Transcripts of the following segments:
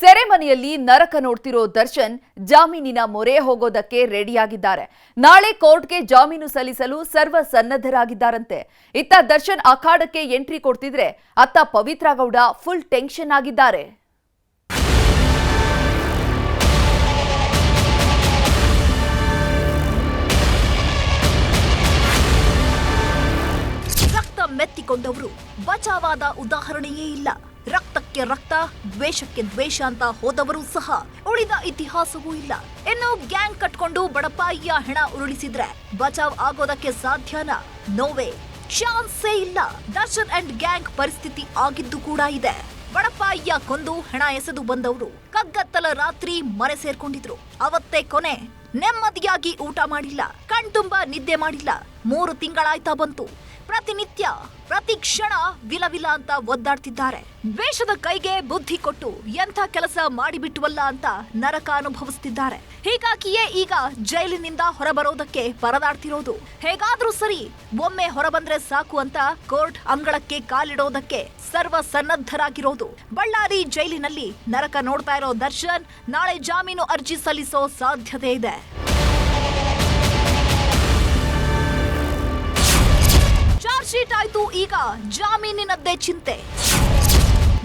ಸೆರೆಮನೆಯಲ್ಲಿ ನರಕ ನೋಡ್ತಿರೋ ದರ್ಶನ್ ಜಾಮೀನಿನ ಮೊರೆ ಹೋಗೋದಕ್ಕೆ ರೆಡಿಯಾಗಿದ್ದಾರೆ. ನಾಳೆ ಕೋರ್ಟ್ಗೆ ಜಾಮೀನು ಸಲ್ಲಿಸಲು ಸರ್ವ ಸನ್ನದ್ಧರಾಗಿದ್ದಾರಂತೆ ಇತ್ತ ದರ್ಶನ್ ಅಖಾಡಕ್ಕೆ ಎಂಟ್ರಿ ಕೊಡ್ತಿದ್ರೆ ಅತ್ತ ಪವಿತ್ರ ಗೌಡ ಫುಲ್ ಟೆನ್ಷನ್ ಆಗಿದ್ದಾರೆ. ಮೆತ್ತಿಕೊಂಡವರು ಬಚಾವಾದ ಉದಾಹರಣೆಯೇ ಇಲ್ಲ. ರಕ್ತಕ್ಕೆ ರಕ್ತ, ದ್ವೇಷಕ್ಕೆ ದ್ವೇಷ ಅಂತ ಹೋದವರು ಸಹ ಉಳಿದ ಇತಿಹಾಸವೂ ಇಲ್ಲ. ಇನ್ನು ಗ್ಯಾಂಗ್ ಕಟ್ಕೊಂಡು ಬಡಪಾಯಿಯ ಹೆಣ ಉರುಳಿಸಿದ್ರೆ ಬಚಾವ್ ಆಗೋದಕ್ಕೆ ಸಾಧ್ಯನಾ? ನೋವೇ. ಚಾನ್ಸೇ ಇಲ್ಲ. ದರ್ಶನ್ ಅಂಡ್ ಗ್ಯಾಂಗ್ ಪರಿಸ್ಥಿತಿ ಆಗಿದ್ದು ಕೂಡ ಇದೆ. ಬಡಪಾಯಿಯ ಕೊಂದು ಹೆಣ ಎಸೆದು ಬಂದವರು ಕಗ್ಗತ್ತಲ ರಾತ್ರಿ ಮನೆ ಸೇರ್ಕೊಂಡಿದ್ರು. ಅವತ್ತೇ ಕೊನೆ. ನೆಮ್ಮದಿಯಾಗಿ ಊಟ ಮಾಡಿಲ್ಲ. ಕಣ್ತುಂಬ ನಿದ್ದೆ ಮಾಡಿಲ್ಲ. ಮೂರು ತಿಂಗಳಾಯ್ತಾ ಬಂತು. ಪ್ರತಿನಿತ್ಯ ಪ್ರತಿ ಕ್ಷಣ ವಿಲವಿಲ ಅಂತ ಒದ್ದಾಡ್ತಿದ್ದಾರೆ. ದ್ವೇಷದ ಕೈಗೆ ಬುದ್ಧಿ ಕೊಟ್ಟು ಎಂಥ ಕೆಲಸ ಮಾಡಿಬಿಟ್ಟುವಲ್ಲ ಅಂತ ನರಕ ಅನುಭವಿಸ್ತಿದ್ದಾರೆ. ಹೀಗಾಗಿಯೇ ಈಗ ಜೈಲಿನಿಂದ ಹೊರಬರೋದಕ್ಕೆ ಪರದಾಡ್ತಿರೋದು ಹೇಗಾದ್ರೂ ಸರಿ ಒಮ್ಮೆ ಹೊರಬಂದ್ರೆ ಸಾಕು ಅಂತ ಕೋರ್ಟ್ ಅಂಗಳಕ್ಕೆ ಕಾಲಿಡೋದಕ್ಕೆ ಸರ್ವ ಸನ್ನದ್ಧರಾಗಿರೋದು ಬಳ್ಳಾರಿ ಜೈಲಿನಲ್ಲಿ ನರಕ ನೋಡ್ತಾ ಇರೋ ದರ್ಶನ್ ನಾಳೆ ಜಾಮೀನು ಅರ್ಜಿ ಸಲ್ಲಿಸೋ ಸಾಧ್ಯತೆ ಇದೆ. ಚಾರ್ಜ್ ಶೀಟ್ ಆಯ್ತು. ಈಗ ಜಾಮೀನಿನದ್ದೇ ಚಿಂತೆ.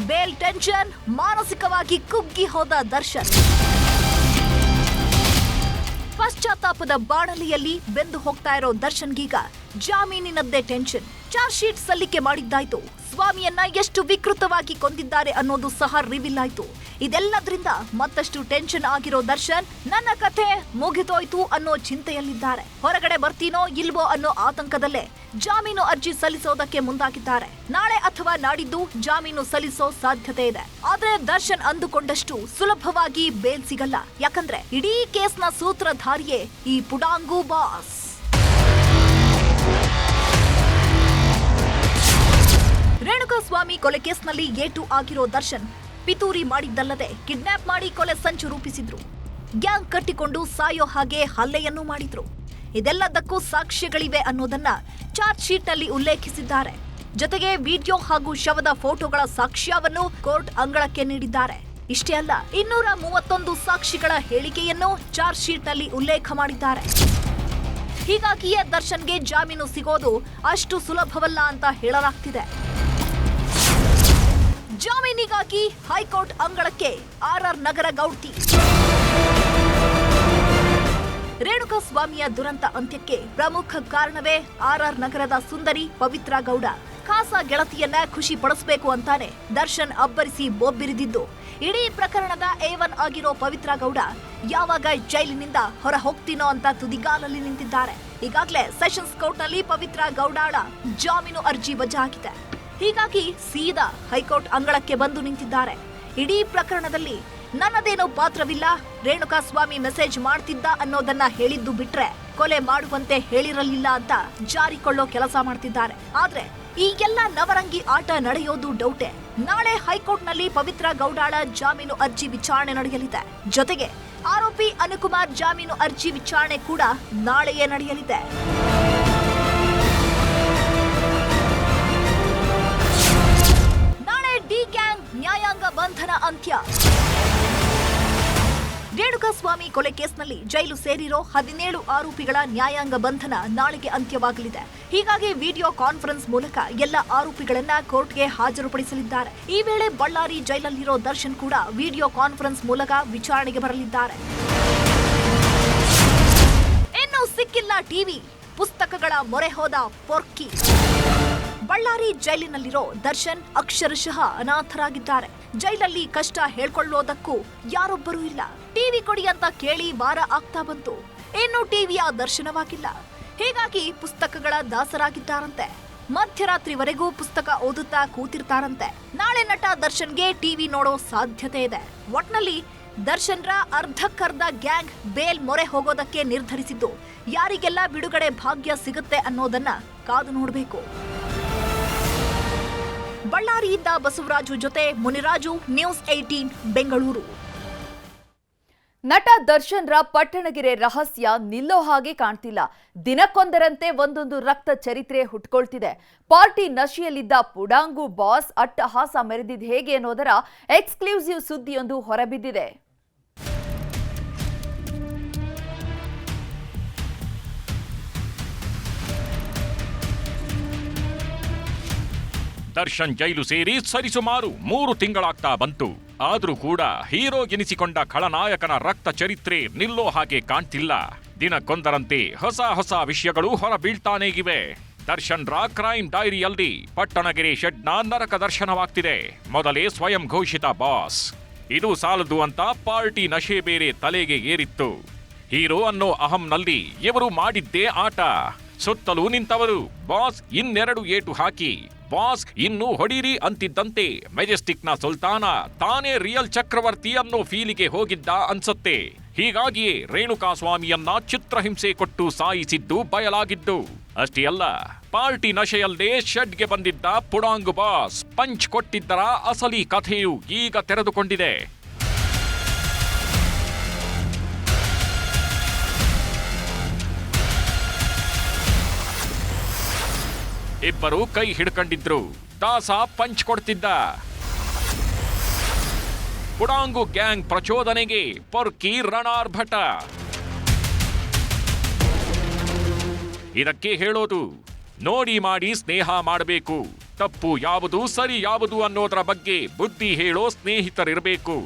ಬೇಲ್ ಟೆನ್ಷನ್, ಮಾನಸಿಕವಾಗಿ ಕುಗ್ಗಿ ಹೋದ ದರ್ಶನ್. ಪಶ್ಚಾತ್ತಾಪದ ಬಾಣಲಿಯಲ್ಲಿ ಬೆಂದು ಹೋಗ್ತಾ ಇರೋ ದರ್ಶನ್ಗೀಗ ಜಾಮೀನಿನದ್ದೇ ಟೆನ್ಷನ್. ಚಾರ್ಜ್ ಶೀಟ್ ಸಲ್ಲಿಕೆ ಮಾಡಿದ್ದಾಯ್ತು. ಸ್ವಾಮಿಯನ್ನ ಎಷ್ಟು ವಿಕೃತವಾಗಿ ಕೊಂದಿದ್ದಾರೆ ಅನ್ನೋದು ಸಹ ರಿವೀಲ್ ಆಯ್ತು. ಇದೆಲ್ಲದ್ರಿಂದ ಮತ್ತಷ್ಟು ಟೆನ್ಷನ್ ಆಗಿರೋ ದರ್ಶನ್ ನನ್ನ ಕಥೆ ಮುಗಿದೋಯ್ತು ಅನ್ನೋ ಚಿಂತೆಯಲ್ಲಿದ್ದಾರೆ. ಹೊರಗಡೆ ಬರ್ತೀನೋ ಇಲ್ವೋ ಅನ್ನೋ ಆತಂಕದಲ್ಲೇ ಜಾಮೀನು ಅರ್ಜಿ ಸಲ್ಲಿಸೋದಕ್ಕೆ ಮುಂದಾಗಿದ್ದಾರೆ. ನಾಳೆ ಅಥವಾ ನಾಡಿದ್ದು ಜಾಮೀನು ಸಲ್ಲಿಸೋ ಸಾಧ್ಯತೆ ಇದೆ. ಆದ್ರೆ ದರ್ಶನ್ ಅಂದುಕೊಂಡಷ್ಟು ಸುಲಭವಾಗಿ ಬೇಲ್ ಸಿಗಲ್ಲ. ಯಾಕಂದ್ರೆ ಇಡೀ ಕೇಸ್ನ ಸೂತ್ರಧಾರಿಯೇ ಈ ಪುಡಾಂಗು ಬಾಸ್. ರೇಣುಕಾಸ್ವಾಮಿ ಕೊಲೆ ಕೇಸ್ನಲ್ಲಿ ಏಟು ಆಗಿರೋ ದರ್ಶನ್ ಪಿತೂರಿ ಮಾಡಿದ್ದಲ್ಲದೆ ಕಿಡ್ನಾಪ್ ಮಾಡಿ ಕೊಲೆ ಸಂಚು ರೂಪಿಸಿದ್ರು. ಗ್ಯಾಂಗ್ ಕಟ್ಟಿಕೊಂಡು ಸಾಯೋ ಹಾಗೆ ಹಲ್ಲೆಯನ್ನು ಮಾಡಿದ್ರು. ಇದೆಲ್ಲದಕ್ಕೂ ಸಾಕ್ಷ್ಯಗಳಿವೆ ಅನ್ನೋದನ್ನ ಚಾರ್ಜ್ ಶೀಟ್ನಲ್ಲಿ ಉಲ್ಲೇಖಿಸಿದ್ದಾರೆ. ಜೊತೆಗೆ ವಿಡಿಯೋ ಹಾಗೂ ಶವದ ಫೋಟೋಗಳ ಸಾಕ್ಷ್ಯವನ್ನು ಕೋರ್ಟ್ ಅಂಗಳಕ್ಕೆ ನೀಡಿದ್ದಾರೆ. ಇಷ್ಟೇ ಅಲ್ಲ, ಇನ್ನೂರ ಮೂವತ್ತೊಂದು ಸಾಕ್ಷಿಗಳ ಹೇಳಿಕೆಯನ್ನು ಚಾರ್ಜ್ ಶೀಟ್ನಲ್ಲಿ ಉಲ್ಲೇಖ ಮಾಡಿದ್ದಾರೆ. ಹೀಗಾಗಿಯೇ ದರ್ಶನ್ಗೆ ಜಾಮೀನು ಸಿಗೋದು ಅಷ್ಟು ಸುಲಭವಲ್ಲ ಅಂತ ಹೇಳಲಾಗ್ತಿದೆ. ಜಾಮೀನಿಗಾಗಿ ಹೈಕೋರ್ಟ್ ಅಂಗಳಕ್ಕೆ ಆರ್ಆರ್ ನಗರ ಗೌಡ್ತಿ. ರೇಣುಕಾ ಸ್ವಾಮಿಯ ದುರಂತ ಅಂತ್ಯಕ್ಕೆ ಪ್ರಮುಖ ಕಾರಣವೇ ಆರ್ಆರ್ ನಗರದ ಸುಂದರಿ ಪವಿತ್ರ ಗೌಡ. ಖಾಸ ಗೆಳತಿಯನ್ನ ಖುಷಿ ಪಡಿಸಬೇಕು ಅಂತಾನೆ ದರ್ಶನ್ ಅಬ್ಬರಿಸಿ ಬೊಬ್ಬಿರಿದಿದ್ದು. ಇಡೀ ಪ್ರಕರಣದ ಎ ಒನ್ ಆಗಿರೋ ಪವಿತ್ರ ಗೌಡ ಯಾವಾಗ ಜೈಲಿನಿಂದ ಹೊರ ಹೋಗ್ತೀನೋ ಅಂತ ತುದಿಗಾಲಲ್ಲಿ ನಿಂತಿದ್ದಾರೆ. ಈಗಾಗಲೇ ಸೆಷನ್ಸ್ ಕೋರ್ಟ್ನಲ್ಲಿ ಪವಿತ್ರ ಗೌಡಾಳ ಜಾಮೀನು ಅರ್ಜಿ ವಜಾ ಆಗಿದೆ. ಹೀಗಾಗಿ ಸೀದಾ ಹೈಕೋರ್ಟ್ ಅಂಗಳಕ್ಕೆ ಬಂದು ನಿಂತಿದ್ದಾರೆ. ಇಡೀ ಪ್ರಕರಣದಲ್ಲಿ ನನ್ನದೇನೋ ಪಾತ್ರವಿಲ್ಲ ರೇಣುಕಾ ಸ್ವಾಮಿ ಮೆಸೇಜ್ ಮಾಡ್ತಿದ್ದ ಅನ್ನೋದನ್ನ ಹೇಳಿದ್ದು ಬಿಟ್ರೆ ಕೊಲೆ ಮಾಡುವಂತೆ ಹೇಳಿರಲಿಲ್ಲ ಅಂತ ಜಾರಿಕೊಳ್ಳೋ ಕೆಲಸ ಮಾಡ್ತಿದ್ದಾರೆ. ಆದ್ರೆ ಈ ಎಲ್ಲ ನವರಂಗಿ ಆಟ ನಡೆಯೋದು ಡೌಟೆ. ನಾಳೆ ಹೈಕೋರ್ಟ್ನಲ್ಲಿ ಪವಿತ್ರ ಗೌಡಾಳ ಜಾಮೀನು ಅರ್ಜಿ ವಿಚಾರಣೆ ನಡೆಯಲಿದೆ. ಜೊತೆಗೆ ಆರೋಪಿ ಅನುಕುಮಾರ್ ಜಾಮೀನು ಅರ್ಜಿ ವಿಚಾರಣೆ ಕೂಡ ನಾಳೆಯೇ ನಡೆಯಲಿದೆ. ನ್ಯಾಯಾಂಗ ಬಂಧನ ಅಂತ್ಯ. ರೇಣುಕಾಸ್ವಾಮಿ ಕೊಲೆ ಕೇಸ್ನಲ್ಲಿ ಜೈಲು ಸೇರಿರೋ ಹದಿನೇಳು ಆರೋಪಿಗಳ ನ್ಯಾಯಾಂಗ ಬಂಧನ ನಾಳೆಗೆ ಅಂತ್ಯವಾಗಲಿದೆ. ಹೀಗಾಗಿ ವಿಡಿಯೋ ಕಾನ್ಫರೆನ್ಸ್ ಮೂಲಕ ಎಲ್ಲ ಆರೋಪಿಗಳನ್ನ ಕೋರ್ಟ್ಗೆ ಹಾಜರುಪಡಿಸಲಿದ್ದಾರೆ. ಈ ವೇಳೆ ಬಳ್ಳಾರಿ ಜೈಲಲ್ಲಿರೋ ದರ್ಶನ್ ಕೂಡ ವಿಡಿಯೋ ಕಾನ್ಫರೆನ್ಸ್ ಮೂಲಕ ವಿಚಾರಣೆಗೆ ಬರಲಿದ್ದಾರೆ. ಇನ್ನು ಸಿಕ್ಕಿಲ್ಲ ಟಿವಿ. ಪುಸ್ತಕಗಳ ಮೊರೆ ಹೋದ ಪೊರ್ಕಿ. ಬಳ್ಳಾರಿ ಜೈಲಿನಲ್ಲಿರೋ ದರ್ಶನ್ ಅಕ್ಷರಶಃ ಅನಾಥರಾಗಿದ್ದಾರೆ. ಜೈಲಲ್ಲಿ ಕಷ್ಟ ಹೇಳ್ಕೊಳ್ಳೋದಕ್ಕೂ ಯಾರೊಬ್ಬರೂ ಇಲ್ಲ. ಟಿವಿ ಕೊಡಿ ಅಂತ ಕೇಳಿ ವಾರ ಆಗ್ತಾ ಬಂತು. ಇನ್ನು ಟಿವಿಯ ದರ್ಶನವಾಗಿಲ್ಲ. ಹೀಗಾಗಿ ಪುಸ್ತಕಗಳ ದಾಸರಾಗಿದ್ದಾರಂತೆ. ಮಧ್ಯರಾತ್ರಿವರೆಗೂ ಪುಸ್ತಕ ಓದುತ್ತಾ ಕೂತಿರ್ತಾರಂತೆ. ನಾಳೆ ನಟ ದರ್ಶನ್ಗೆ ಟಿವಿ ನೋಡೋ ಸಾಧ್ಯತೆ ಇದೆ. ಒಟ್ನಲ್ಲಿ ದರ್ಶನ್ರ ಅರ್ಧಕ್ಕರ್ಧ ಗ್ಯಾಂಗ್ ಬೇಲ್ ಮೊರೆ ಹೋಗೋದಕ್ಕೆ ನಿರ್ಧರಿಸಿದ್ದು. ಯಾರಿಗೆಲ್ಲ ಬಿಡುಗಡೆ ಭಾಗ್ಯ ಸಿಗುತ್ತೆ ಅನ್ನೋದನ್ನ ಕಾದು ನೋಡಬೇಕು. ಬಳ್ಳಾರಿಯಿಂದ ಬಸವರಾಜು ಜೊತೆ ಮುನಿರಾಜು, ನ್ಯೂಸ್ ಏಟೀನ್ ಬೆಂಗಳೂರು. ನಟ ದರ್ಶನ್ರ ಪಟ್ಟಣಗೆರೆ ರಹಸ್ಯ ನಿಲ್ಲೋ ಹಾಗೆ ಕಾಣ್ತಿಲ್ಲ. ದಿನಕ್ಕೊಂದರಂತೆ ಒಂದೊಂದು ರಕ್ತ ಚರಿತ್ರೆ ಹುಟ್ಕೊಳ್ತಿದೆ. ಪಾರ್ಟಿ ನಶೆಯಲ್ಲಿದ್ದ ಪುಡಾಂಗು ಬಾಸ್ ಅಟ್ಟಹಾಸ ಮೆರೆದಿದ್ ಹೇಗೆ ಅನ್ನೋದರ ಎಕ್ಸ್ಕ್ಲೂಸಿವ್ ಸುದ್ದಿಯೊಂದು ಹೊರಬಿದ್ದಿದೆ. ದರ್ಶನ್ ಜೈಲು ಸೇರಿ ಸರಿಸುಮಾರು ಮೂರು ತಿಂಗಳಾಗ್ತಾ ಬಂತು. ಆದ್ರೂ ಕೂಡ ಹೀರೋ ಎನಿಸಿಕೊಂಡ ಖಳನಾಯಕನ ರಕ್ತ ಚರಿತ್ರೆ ನಿಲ್ಲೋ ಹಾಗೆ ಕಾಣ್ತಿಲ್ಲ. ದಿನಕ್ಕೊಂದರಂತೆ ಹೊಸ ಹೊಸ ವಿಷಯಗಳು ಹೊರಬೀಳ್ತಾನೇಗಿವೆ ದರ್ಶನ್ ರಾ ಕ್ರೈಮ್ ಡೈರಿಯಲ್ಲಿ ಪಟ್ಟಣಗೆರೆ ಶೆಡ್ನ ನರಕ ದರ್ಶನವಾಗ್ತಿದೆ. ಮೊದಲೇ ಸ್ವಯಂ ಘೋಷಿತ ಬಾಸ್. ಇದು ಸಾಲದು ಅಂತ ಪಾರ್ಟಿ ನಶೆ ಬೇರೆ ತಲೆಗೆ ಏರಿತ್ತು. ಹೀರೋ ಅನ್ನೋ ಅಹಂನಲ್ಲಿ ಇವರು ಮಾಡಿದ್ದೇ ಆಟ. ಸುತ್ತಲೂ ನಿಂತವರು. ಬಾಸ್ ಇನ್ನೆರಡು ಏಟು ಹಾಕಿ. ಬಾಸ್ ಇನ್ನು ಹೊಡೀರಿ ಅಂತಿದ್ದಂತೆ. ಮೆಜೆಸ್ಟಿಕ್ನ ಸುಲ್ತಾನ ತಾನೇ ರಿಯಲ್ ಚಕ್ರವರ್ತಿ ಅನ್ನೋ ಫೀಲಿಗೆ ಹೋಗಿದ್ದ ಅನ್ಸತ್ತೆ. ಹೀಗಾಗಿಯೇ ರೇಣುಕಾ ಸ್ವಾಮಿಯನ್ನ ಚಿತ್ರಹಿಂಸೆ ಕೊಟ್ಟು ಸಾಯಿಸಿದ್ದು ಬಯಲಾಗಿದ್ದು. ಅಷ್ಟೇ ಅಲ್ಲ, ಪಾರ್ಟಿ ನಶೆಯಲ್ಲೇ ಶೆಡ್ಗೆ ಬಂದಿದ್ದ ಪುಡಾಂಗ್ ಬಾಸ್ ಪಂಚ್ ಕೊಟ್ಟಿದ್ದರ ಅಸಲಿ ಕಥೆಯು ಈಗ ತೆರೆದುಕೊಂಡಿದೆ. ಇಬ್ಬರು ಕೈ ಹಿಡ್ಕೊಂಡಿದ್ರು. ದಾಸ ಪಂಚ್ ಕೊಡ್ತಿದ್ದ. ಪುಡಾಂಗು ಗ್ಯಾಂಗ್ ಪ್ರಚೋದನೆಗೆ ಪೊರ್ಕಿ ರಣಾರ್ಭಟ ಇದಕ್ಕೆ ಹೇಳೋದು, ನೋಡಿ ಮಾಡಿ ಸ್ನೇಹ ಮಾಡಬೇಕು. ತಪ್ಪು ಯಾವುದು ಸರಿ ಯಾವುದು ಅನ್ನೋದರ ಬಗ್ಗೆ ಬುದ್ಧಿ ಹೇಳೋ ಸ್ನೇಹಿತರಿರಬೇಕು.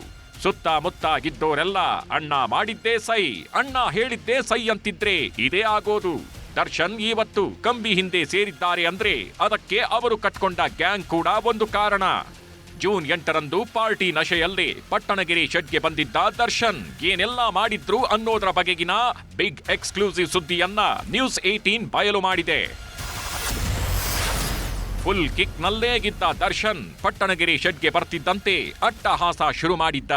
ಸುತ್ತಮುತ್ತ ಇದ್ದೋರೆಲ್ಲ ಅಣ್ಣ ಮಾಡಿದ್ದೇ ಸೈ, ಅಣ್ಣ ಹೇಳಿದ್ದೇ ಸೈ ಅಂತಿದ್ರೆ ಇದೇ ಆಗೋದು. ದರ್ಶನ್ ಇವತ್ತು ಕಂಬಿ ಹಿಂದೆ ಸೇರಿದ್ದಾರೆ ಅಂದ್ರೆ ಅದಕ್ಕೆ ಅವರು ಕಟ್ಕೊಂಡ ಗ್ಯಾಂಗ್ ಕೂಡ ಒಂದು ಕಾರಣ. ಜೂನ್ ಎಂಟರಂದು ಪಾರ್ಟಿ ನಶೆಯಲ್ಲಿ ಪಟ್ಟಣಗಿರಿ ಶೆಡ್ಗೆ ಬಂದಿದ್ದ ದರ್ಶನ್, ಏನೆಲ್ಲ ಮಾಡಿದ್ರು ಅನ್ನೋದರ ಬಗೆಗಿನ ಬಿಗ್ ಎಕ್ಸ್ಕ್ಲೂಸಿವ್ ಸುದ್ದಿಯನ್ನ ನ್ಯೂಸ್ ಏಟೀನ್ ಬಯಲು ಮಾಡಿದೆ. ಫುಲ್ ಕಿಕ್ನಲ್ಲೇ ಗಿದ್ದ ದರ್ಶನ್ ಪಟ್ಟಣಗಿರಿ ಶೆಡ್ಗೆ ಬರ್ತಿದ್ದಂತೆ ಅಟ್ಟಹಾಸ ಶುರು ಮಾಡಿದ್ದ.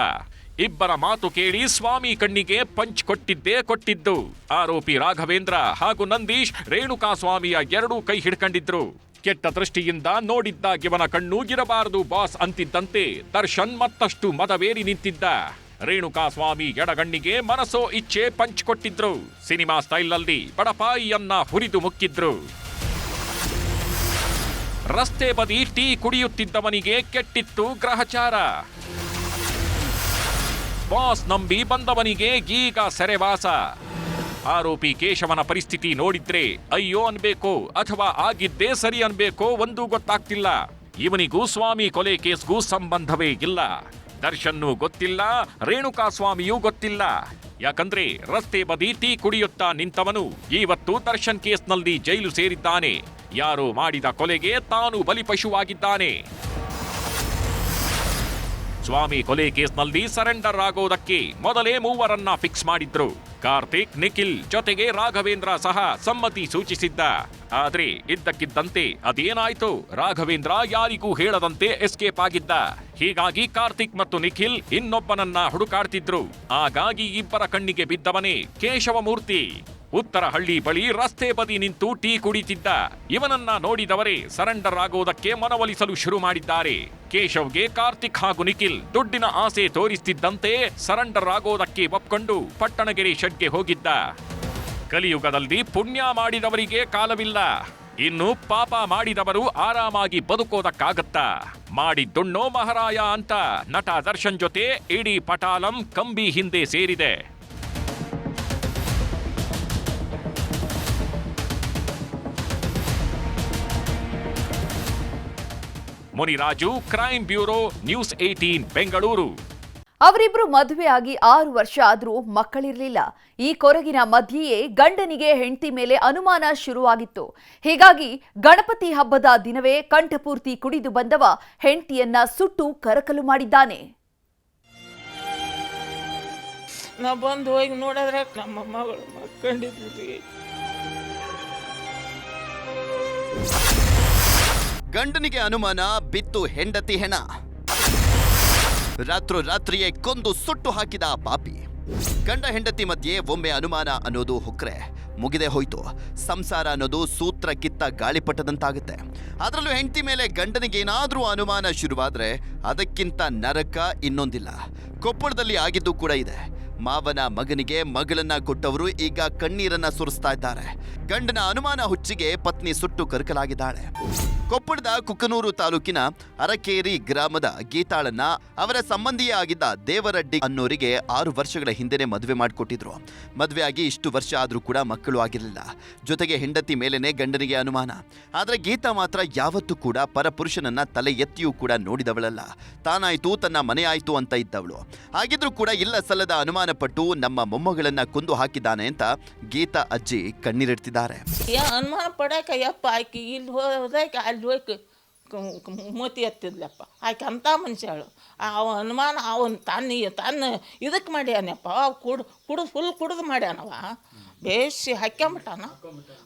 ಇಬ್ಬರ ಮಾತು ಕೇಳಿ ಸ್ವಾಮಿ ಕಣ್ಣಿಗೆ ಪಂಚ್ ಕೊಟ್ಟಿದ್ದೇ ಕೊಟ್ಟಿದ್ದು. ಆರೋಪಿ ರಾಘವೇಂದ್ರ ಹಾಗೂ ನಂದೀಶ್ ರೇಣುಕಾ ಸ್ವಾಮಿಯ ಎರಡೂ ಕೈ ಹಿಡ್ಕೊಂಡಿದ್ರು. ಕೆಟ್ಟ ದೃಷ್ಟಿಯಿಂದ ನೋಡಿದ್ದ ಇವನ ಕಣ್ಣು ಇರಬಾರದು ಬಾಸ್ ಅಂತಿದ್ದಂತೆ ದರ್ಶನ್ ಮತ್ತಷ್ಟು ಮದವೇರಿ ನಿಂತಿದ್ದ. ರೇಣುಕಾ ಸ್ವಾಮಿ ಎಡಗಣ್ಣಿಗೆ ಮನಸೋ ಇಚ್ಛೆ ಪಂಚ್ ಕೊಟ್ಟಿದ್ರು. ಸಿನಿಮಾ ಸ್ಟೈಲ್ನಲ್ಲಿ ಬಡಪಾಯಿಯನ್ನ ಹುರಿದು ಮುಕ್ಕಿದ್ರು. ರಸ್ತೆ ಬದಿ ಟೀ ಕುಡಿಯುತ್ತಿದ್ದವನಿಗೆ ಕೆಟ್ಟಿತ್ತು ಗ್ರಹಚಾರ. ಬಾಸ್ ನಂಬಿ ಬಂದವನಿಗೆ ಈಗ ಸೆರೆವಾಸ. ಆರೋಪಿ ಕೇಶವನ ಪರಿಸ್ಥಿತಿ ನೋಡಿದ್ರೆ, ಅಯ್ಯೋ ಅನ್ಬೇಕೋ, ಅಥವಾ ಆಗಿದ್ದೇ ಸರಿ ಅನ್ಬೇಕೋ ಒಂದೂ ಗೊತ್ತಾಗ್ತಿಲ್ಲ. ಇವನಿಗೂ ಸ್ವಾಮಿ ಕೊಲೆ ಕೇಸ್ಗೂ ಸಂಬಂಧವೇ ಇಲ್ಲ. ದರ್ಶನ್ನು ಗೊತ್ತಿಲ್ಲ ರೇಣುಕಾ ಸ್ವಾಮಿಯೂ ಗೊತ್ತಿಲ್ಲ. ಯಾಕಂದ್ರೆ ರಸ್ತೆ ಬದಿ ಟೀ ಕುಡಿಯುತ್ತಾ ನಿಂತವನು ಇವತ್ತು ದರ್ಶನ್ ಕೇಸ್ನಲ್ಲಿ ಜೈಲು ಸೇರಿದ್ದಾನೆ. ಯಾರೋ ಮಾಡಿದ ಕೊಲೆಗೆ ತಾನು ಬಲಿಪಶುವಾಗಿದ್ದಾನೆ. ಸ್ವಾಮಿ ಕೊಲೆ ಕೇಸ್ನಲ್ಲಿ ಸರೆಂಡರ್ ಆಗೋದಕ್ಕೆ ಮೊದಲೇ ಮೂವರನ್ನ ಫಿಕ್ಸ್ ಮಾಡಿದ್ರು. ಕಾರ್ತಿಕ್, ನಿಖಿಲ್ ಜೊತೆಗೆ ರಾಘವೇಂದ್ರ ಸಹ ಸಮ್ಮತಿ ಸೂಚಿಸಿದ್ದ. ಆದ್ರೆ ಇದ್ದಕ್ಕಿದ್ದಂತೆ ಅದೇನಾಯ್ತು? ರಾಘವೇಂದ್ರ ಯಾರಿಗೂ ಹೇಳದಂತೆ ಎಸ್ಕೇಪ್ ಆಗಿದ್ದ. ಹೀಗಾಗಿ ಕಾರ್ತಿಕ್ ಮತ್ತು ನಿಖಿಲ್ ಇನ್ನೊಬ್ಬನನ್ನ ಹುಡುಕಾಡ್ತಿದ್ರು. ಹಾಗಾಗಿ ಇಬ್ಬರ ಕಣ್ಣಿಗೆ ಬಿದ್ದವನೇ ಕೇಶವಮೂರ್ತಿ. ಉತ್ತರ ಹಳ್ಳಿ ಬಳಿ ರಸ್ತೆ ಬದಿ ನಿಂತು ಟೀ ಕುಡಿತಿದ್ದ. ಇವನನ್ನ ನೋಡಿದವರೇ ಸರೆಂಡರ್ ಆಗೋದಕ್ಕೆ ಮನವೊಲಿಸಲು ಶುರು ಮಾಡಿದ್ದಾರೆ. ಕೇಶವ್ಗೆ ಕಾರ್ತಿಕ್ ಹಾಗೂ ನಿಖಿಲ್ ದುಡ್ಡಿನ ಆಸೆ ತೋರಿಸ್ತಿದ್ದಂತೆ ಸರೆಂಡರ್ ಆಗೋದಕ್ಕೆ ಒಪ್ಕೊಂಡು ಪಟ್ಟಣಗೆರೆ ಶೆಡ್ಗೆ ಹೋಗಿದ್ದ. ಕಲಿಯುಗದಲ್ಲಿ ಪುಣ್ಯ ಮಾಡಿದವರಿಗೆ ಕಾಲವಿಲ್ಲ. ಇನ್ನು ಪಾಪ ಮಾಡಿದವರು ಆರಾಮಾಗಿ ಬದುಕೋದಕ್ಕಾಗತ್ತಾ. ಮಾಡಿದ್ದುಣ್ಣೋ ಮಹಾರಾಯ ಅಂತ ನಟ ದರ್ಶನ್ ಜೊತೆ ಇಡೀ ಪಟಾಲಂ ಕಂಬಿ ಹಿಂದೆ ಸೇರಿದೆ. Muniraju crime bureau news eighteen Bengaluru. ಅವರಿಬ್ರು ಮದುವೆಯಾಗಿ ಆರು ವರ್ಷ ಆದರೂ ಮಕ್ಕಳಿರಲಿಲ್ಲ. ಈ ಕೊರಗಿನ ಮಧ್ಯೆಯೇ ಗಂಡನಿಗೆ ಹೆಂಡತಿ ಮೇಲೆ ಅನುಮಾನ ಶುರುವಾಗಿತ್ತು. ಹೀಗಾಗಿ ಗಣಪತಿ ಹಬ್ಬದ ದಿನವೇ ಕಂಠಪೂರ್ತಿ ಕುಡಿದು ಬಂದವ ಹೆಂಡತಿಯನ್ನ ಸುಟ್ಟು ಕರಕಲು ಮಾಡಿದ್ದಾನೆ. ನಾ ಬಂದು ಹೋಗಿ ನೋಡಿದ್ರೆ ನಮ್ಮ ಮಗಳು ಗಂಡನಿಗೆ ಅನುಮಾನ, ಬಿತ್ತು ಹೆಂಡತಿ ಹೆಣ. ರಾತ್ರೋ ರಾತ್ರಿಯೇ ಕೊಂದು ಸುಟ್ಟು ಹಾಕಿದ ಪಾಪಿ. ಗಂಡ ಹೆಂಡತಿ ಮಧ್ಯೆ ಒಮ್ಮೆ ಅನುಮಾನ ಅನ್ನೋದು ಹೊಕ್ರೆ. ಮುಗಿದೇ ಹೋಯ್ತು. ಸಂಸಾರ ಅನ್ನೋದು ಸೂತ್ರ ಕಿತ್ತ ಗಾಳಿಪಟ್ಟದಂತಾಗುತ್ತೆ. ಅದರಲ್ಲೂ ಹೆಂಡತಿ ಮೇಲೆ ಗಂಡನಿಗೇನಾದರೂ ಅನುಮಾನ ಶುರುವಾದರೆ ಅದಕ್ಕಿಂತ ನರಕ ಇನ್ನೊಂದಿಲ್ಲ. ಕೊಪ್ಪಳದಲ್ಲಿ ಆಗಿದ್ದು ಕೂಡ ಇದೆ. ಮಾವನ ಮಗನಿಗೆ ಮಗಳನ್ನ ಕೊಟ್ಟವರು ಈಗ ಕಣ್ಣೀರನ್ನ ಸುರಿಸ್ತಾ ಇದ್ದಾರೆ. ಗಂಡನ ಅನುಮಾನ ಹುಚ್ಚಿಗೆ ಪತ್ನಿ ಸುಟ್ಟು ಕರಕಲಾಗಿದ್ದಾಳೆ. ಕೊಪ್ಪಳದ ಕುಕ್ಕನೂರು ತಾಲೂಕಿನ ಅರಕೇರಿ ಗ್ರಾಮದ ಗೀತಾಳನ್ನ ಅವರ ಸಂಬಂಧಿಯೇ ಆಗಿದ್ದ ದೇವರಡ್ಡಿ ಅನ್ನೋರಿಗೆ ಆರು ವರ್ಷಗಳ ಹಿಂದೆನೆ ಮದುವೆ ಮಾಡಿಕೊಟ್ಟಿದ್ರು. ಮದುವೆ ಆಗಿ ಇಷ್ಟು ವರ್ಷ ಆದ್ರೂ ಕೂಡ ಮಕ್ಕಳು ಆಗಿರಲಿಲ್ಲ. ಜೊತೆಗೆ ಹೆಂಡತಿ ಮೇಲೇನೆ ಗಂಡನಿಗೆ ಅನುಮಾನ. ಆದ್ರೆ ಗೀತಾ ಮಾತ್ರ ಯಾವತ್ತೂ ಕೂಡ ಪರಪುರುಷನನ್ನ ತಲೆ ಎತ್ತಿಯೂ ಕೂಡ ನೋಡಿದವಳಲ್ಲ. ತಾನಾಯ್ತು, ತನ್ನ ಮನೆ ಆಯ್ತು ಅಂತ ಇದ್ದವಳು. ಹಾಗಿದ್ರೂ ಕೂಡ ಇಲ್ಲ ಸಲ್ಲದ ಅನುಮಾನ ಪಟ್ಟು ನಮ್ಮ ಮೊಮ್ಮಗಳನ್ನ ಕೊಂದು ಹಾಕಿದ್ದಾನೆ ಅಂತ ಗೀತಾ ಅಜ್ಜಿ ಕಣ್ಣೀರಿಡ್ತಿದ್ದಾರೆ. ಯಾ ಅನುಮಾನ ಪಡಕ ಯಪ್ಪ, ಆಕಿ ಇಲ್ಲಿ ಹೋದಕ್ಕೆ ಅಲ್ಲಿ ಹೋಗಿ ಮೂತಿ ಎತ್ತಿದ್ಲಪ್ಪ. ಆಕೆ ಅಂತ ಮನುಷ್ಯಳು. ಅವ ಅನುಮಾನ, ಅವನು ತನ್ನ ತನ್ನ ಇದಕ್ಕೆ ಮಾಡ್ಯಾನಪ್ಪ. ಅವ್ ಕುಡ್ ಕುಡ್ದು ಫುಲ್ ಕುಡ್ದು ಮಾಡ್ಯಾನವ. ಬೇಸಿ ಹಾಕ್ಯಾಂಬಿಟ್ಟಾನ.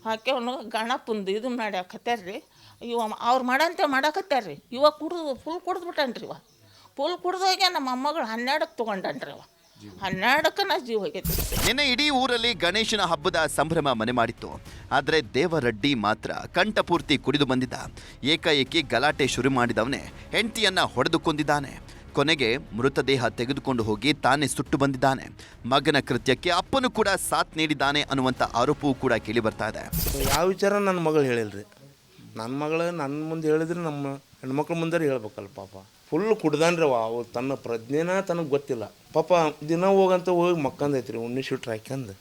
ಹಾಕ್ಯವನು ಗಣಪಂದು ಇದು ಮಾಡ್ಯಾಕತ್ಯಾರ್ರಿ. ಇವ ಅವ್ರು ಮಾಡಂತೆ ಮಾಡಾಕತ್ಯಾರ್ರಿ. ಇವ ಕುಡ್ದು, ಫುಲ್ ಕುಡ್ದು ಬಿಟ್ಟಾನ್ರಿ ಇವ. ಫುಲ್ ಕುಡ್ದೋಗ್ಯ ನಮ್ಮ ಮೊಮ್ಮಗಳು ಹನ್ನೆರಡಕ್ಕೆ ತೊಗೊಂಡನ್ರಿ ಅವ. ಹನ್ನೆರಡಕ್ಕೆ ಜೀವ ಹೋಗೈತಿ. ನಿನ್ನೆ ಇಡೀ ಊರಲ್ಲಿ ಗಣೇಶನ ಹಬ್ಬದ ಸಂಭ್ರಮ ಮನೆ ಮಾಡಿತ್ತು ಆದರೆ ದೇವರಡ್ಡಿ ಮಾತ್ರ ಕಂಠಪೂರ್ತಿ ಕುಡಿದು ಬಂದಿದ್ದ. ಏಕಾಏಕಿ ಗಲಾಟೆ ಶುರು ಮಾಡಿದವನೇ ಹೆಂಡತಿಯನ್ನ ಹೊಡೆದು ಕೊಂದಿದ್ದಾನೆ. ಕೊನೆಗೆ ಮೃತದೇಹ ತೆಗೆದುಕೊಂಡು ಹೋಗಿ ತಾನೇ ಸುಟ್ಟು ಬಂದಿದ್ದಾನೆ. ಮಗನ ಕೃತ್ಯಕ್ಕೆ ಅಪ್ಪನು ಕೂಡ ಸಾಥ್ ನೀಡಿದ್ದಾನೆ ಅನ್ನುವಂಥ ಆರೋಪವೂ ಕೂಡ ಕೇಳಿ ಬರ್ತಾ ಇದೆ. ಯಾವ ವಿಚಾರ ನನ್ನ ಮಗಳು ಹೇಳಿಲ್ರಿ. ನನ್ನ ಮಗಳು ನನ್ನ ಮುಂದೆ ಹೇಳಿದ್ರೆ ನಮ್ಮ ಹೆಣ್ಮಕ್ಳ ಮುಂದೆ ಹೇಳ್ಬೇಕಲ್ಲ ಪಾಪ. ಫುಲ್ ಕುಡ್ದಾನ್ರಿ ಅವ ತನ್ನ ಪ್ರಜ್ಞೆನ ತನಗೆ ಗೊತ್ತಿಲ್ಲ. ಪಾಪ ದಿನ ಹೋಗಂತ ಹೋಗಿ ಮಕ್ಕಂದೈತ್ರಿ, ಉಣ್ಣಿ ಶೂಟ್ರ್ ಹಾಕ್ಯಂದು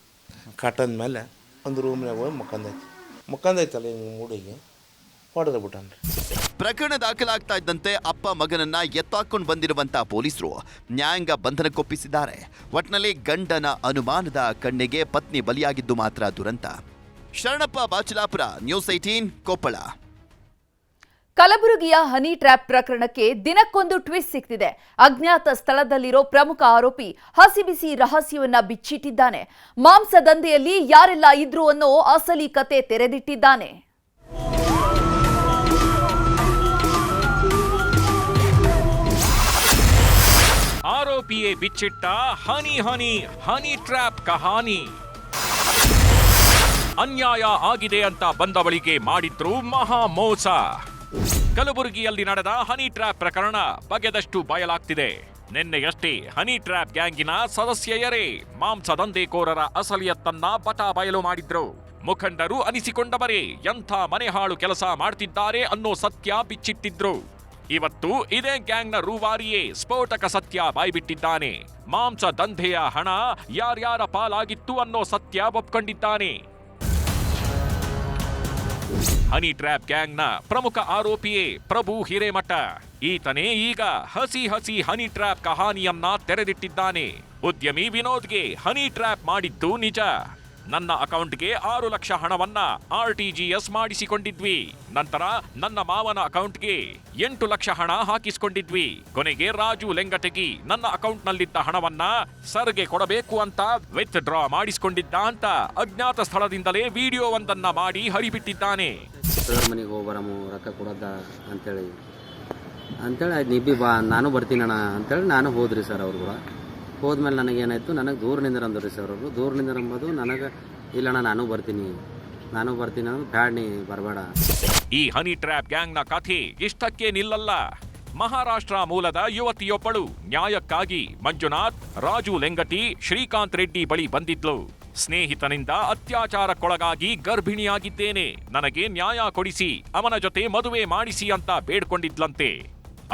ಕಾಟದ ಮೇಲೆ ಒಂದು ರೂಮ್ನಾಗ ಹೋಗಿ ಮಕ್ಕಂದೈತಿ. ಮಕ್ಕಂದೈತಲ್ಲ ಹಿಂಗೆ ಮೂಡಿಗೆ ಹೊಡೆದ ಬಿಟ್ಟಾನ್ರಿ. ಪ್ರಕರಣ ದಾಖಲಾಗ್ತಾ ಇದ್ದಂತೆ ಅಪ್ಪ ಮಗನನ್ನ ಎತ್ತಾಕೊಂಡು ಬಂದಿರುವಂತಹ ಪೊಲೀಸರು ನ್ಯಾಯಾಂಗ ಬಂಧನಕ್ಕೊಪ್ಪಿಸಿದ್ದಾರೆ. ಒಟ್ನಲ್ಲಿ ಗಂಡನ ಅನುಮಾನದ ಕಣ್ಣಿಗೆ ಪತ್ನಿ ಬಲಿಯಾಗಿದ್ದು ಮಾತ್ರ ದುರಂತ. Sharanappa Bachalapura, news eighteen Koppal. ಕಲಬುರಗಿಯ ಹನಿ ಟ್ರ್ಯಾಪ್ ಪ್ರಕರಣಕ್ಕೆ ದಿನಕ್ಕೊಂದು ಟ್ವಿಸ್ಟ್ ಸಿಕ್ತಿದೆ. ಅಜ್ಞಾತ ಸ್ಥಳದಲ್ಲಿರೋ ಪ್ರಮುಖ ಆರೋಪಿ ಹಸಿಬಿಸಿ ರಹಸ್ಯವನ್ನ ಬಿಚ್ಚಿಟ್ಟಿದ್ದಾನೆ. ಮಾಂಸ ದಂಧೆಯಲ್ಲಿ ಯಾರೆಲ್ಲ ಇದ್ರು ಅನ್ನೋ ಅಸಲಿ ಕತೆ ತೆರೆದಿಟ್ಟಿದ್ದಾನೆ. ಆರೋಪಿಯೇ ಬಿಚ್ಚಿಟ್ಟ ಹನಿ ಹನಿ ಹನಿ ಟ್ರ್ಯಾಪ್ ಕಹಾನಿ. ಅನ್ಯಾಯ ಆಗಿದೆ ಅಂತ ಬಂದವಳಿಗೆ ಮಾಡಿದ್ರು ಮಹಾ ಮೋಸ. ಕಲಬುರಗಿಯಲ್ಲಿ ನಡೆದ ಹನಿ ಟ್ರ್ಯಾಪ್ ಪ್ರಕರಣ ಬಗೆದಷ್ಟು ಬಯಲಾಗ್ತಿದೆ. ನಿನ್ನೆಯಷ್ಟೇ ಹನಿ ಟ್ರ್ಯಾಪ್ ಗ್ಯಾಂಗಿನ ಸದಸ್ಯೆಯರೇ ಮಾಂಸ ದಂಧೆಕೋರರ ಅಸಲಿಯತ್ತನ್ನ ಬಟ ಬಯಲು ಮಾಡಿದ್ರು. ಮುಖಂಡರು ಅನಿಸಿಕೊಂಡವರೇ ಎಂಥ ಮನೆಹಾಳು ಕೆಲಸ ಮಾಡ್ತಿದ್ದಾರೆ ಅನ್ನೋ ಸತ್ಯ ಬಿಚ್ಚಿಟ್ಟಿದ್ರು. ಇವತ್ತು ಇದೇ ಗ್ಯಾಂಗ್ನ ರೂವಾರಿಯೇ ಸ್ಫೋಟಕ ಸತ್ಯ ಬಾಯ್ಬಿಟ್ಟಿದ್ದಾನೆ. ಮಾಂಸ ದಂಧೆಯ ಹಣ ಯಾರ್ಯಾರ ಪಾಲಾಗಿತ್ತು ಅನ್ನೋ ಸತ್ಯ ಒಪ್ಕೊಂಡಿದ್ದಾನೆ. ಹನಿ ಟ್ರ್ಯಾಪ್ ಗ್ಯಾಂಗ್ನ ಪ್ರಮುಖ ಆರೋಪಿಯೇ ಪ್ರಭು ಹಿರೇಮಠ. ಈತನೇ ಈಗ ಹಸಿ ಹಸಿ ಹನಿ ಟ್ರ್ಯಾಪ್ ಕಹಾನಿಯನ್ನ ತೆರೆದಿಟ್ಟಿದ್ದಾನೆ. ಉದ್ಯಮಿ ವಿನೋದ್ಗೆ ಹನಿ ಟ್ರ್ಯಾಪ್ ಮಾಡಿದ್ದು ನಿಜ. ನನ್ನ ಅಕೌಂಟ್ಗೆ ಆರು ಲಕ್ಷ ಹಣವನ್ನ ಆರ್ ಟಿ ಜಿ ಎಸ್ ಮಾಡಿಸಿಕೊಂಡಿದ್ವಿ. ನಂತರ ನನ್ನ ಮಾವನ ಅಕೌಂಟ್ಗೆ ಎಂಟು ಲಕ್ಷ ಹಣ ಹಾಕಿಸಿಕೊಂಡಿದ್ವಿ. ಕೊನೆಗೆ ರಾಜು ಲೆಂಗಟಗಿ ನನ್ನ ಅಕೌಂಟ್ನಲ್ಲಿದ್ದ ಹಣವನ್ನ ಸರ್ಗೆ ಕೊಡಬೇಕು ಅಂತ ವಿತ್ ಡ್ರಾ ಮಾಡಿಸಿಕೊಂಡಿದ್ದ ಅಂತ ಅಜ್ಞಾತ ಸ್ಥಳದಿಂದಲೇ ವಿಡಿಯೋ ಒಂದನ್ನ ಮಾಡಿ ಹರಿಬಿಟ್ಟಿದ್ದಾನೆ. ಮನೆಗೆ ಕೊಡೋದ ಅಂತೇಳಿ. ಅಂತೇಳಿ ಆಯ್ತು ನಿಬ್ಬಿ ಬಾ, ನಾನು ಬರ್ತೀನಿ ಅಣ್ಣ. ಅಂತೇಳಿ ನಾನು ಹೋದ್ರಿ ಸರ್ ಅವ್ರು ಕೂಡ. ಹೋದ್ಮೇಲೆ ನನಗೇನಾಯಿತು, ನನಗೆ ದೂರನಿಂದ ರೀ ಸರ್ ಅವರು ದೂರನಿಂದ ಅಂಬೋದು ನನಗೆ ಇಲ್ಲಣ್ಣ ನಾನು ಬರ್ತೀನಿ. ನಾನು ಬರ್ತೀನಿ ಅಂದ್ರೆ ಬ್ಯಾಡ್ ನೀ ಬರಬೇಡ. ಈ ಹನಿ ಟ್ರ್ಯಾಪ್ ಗ್ಯಾಂಗ್ನ ಕಥೆ ಇಷ್ಟಕ್ಕೆ ನಿಲ್ಲಲ್ಲ. ಮಹಾರಾಷ್ಟ್ರ ಮೂಲದ ಯುವತಿಯೊಬ್ಬಳು ನ್ಯಾಯಕ್ಕಾಗಿ ಮಂಜುನಾಥ್, ರಾಜು ಲೆಂಗಟಿ, ಶ್ರೀಕಾಂತ್ ರೆಡ್ಡಿ ಬಳಿ ಬಂದಿದ್ಲು. ಸ್ನೇಹಿತನಿಂದ ಅತ್ಯಾಚಾರಕ್ಕೊಳಗಾಗಿ ಗರ್ಭಿಣಿಯಾಗಿದ್ದೇನೆ. ನನಗೆ ನ್ಯಾಯ ಕೊಡಿಸಿ, ಅವನ ಜೊತೆ ಮದುವೆ ಮಾಡಿಸಿ ಅಂತ ಬೇಡ್ಕೊಂಡಿದ್ಲಂತೆ.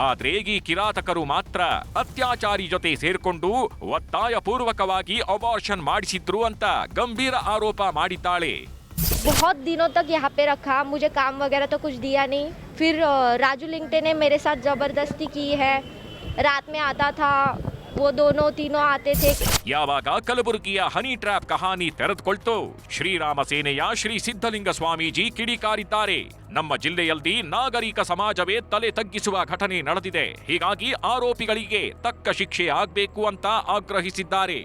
ಆದ್ರೆ ಈ ಕಿರಾತಕರು ಮಾತ್ರ ಅತ್ಯಾಚಾರಿ ಜೊತೆ ಸೇರ್ಕೊಂಡು ಒತ್ತಾಯಪೂರ್ವಕವಾಗಿ ಅಬಾರ್ಷನ್ ಮಾಡಿಸಿದ್ರು ಅಂತ ಗಂಭೀರ ಆರೋಪ ಮಾಡಿದ್ದಾಳೆ बहुत दिनों तक यहाँ पे रखा मुझे काम वगैरह तो कुछ दिया नहीं फिर अ, राजू लिंगटे ने मेरे साथ ज़बरदस्ती की है रात में आता था वो दोनों तीनों आते थे ಯಾವಾಗ ಕಲಬುರಗಿಯ ಹನಿ ಟ್ರ್ಯಾಪ್ ಕಹಾನಿ ತೆರೆದುಕೊಳ್ತು ಶ್ರೀರಾಮ ಸೇನೆಯ ಶ್ರೀ ಸಿದ್ಧಲಿಂಗ ಸ್ವಾಮೀಜಿ ಕಿಡಿಕಾರಿದ್ದಾರೆ ನಮ್ಮ ಜಿಲ್ಲೆಯಲ್ಲಿ ನಾಗರಿಕ ಸಮಾಜವೇ ತಲೆ ತಗ್ಗಿಸುವ ಘಟನೆ ನಡೆದಿದೆ ಹೀಗಾಗಿ ಆರೋಪಿಗಳಿಗೆ ತಕ್ಕ ಶಿಕ್ಷೆ ಆಗ್ಬೇಕು ಅಂತ ಆಗ್ರಹಿಸಿದ್ದಾರೆ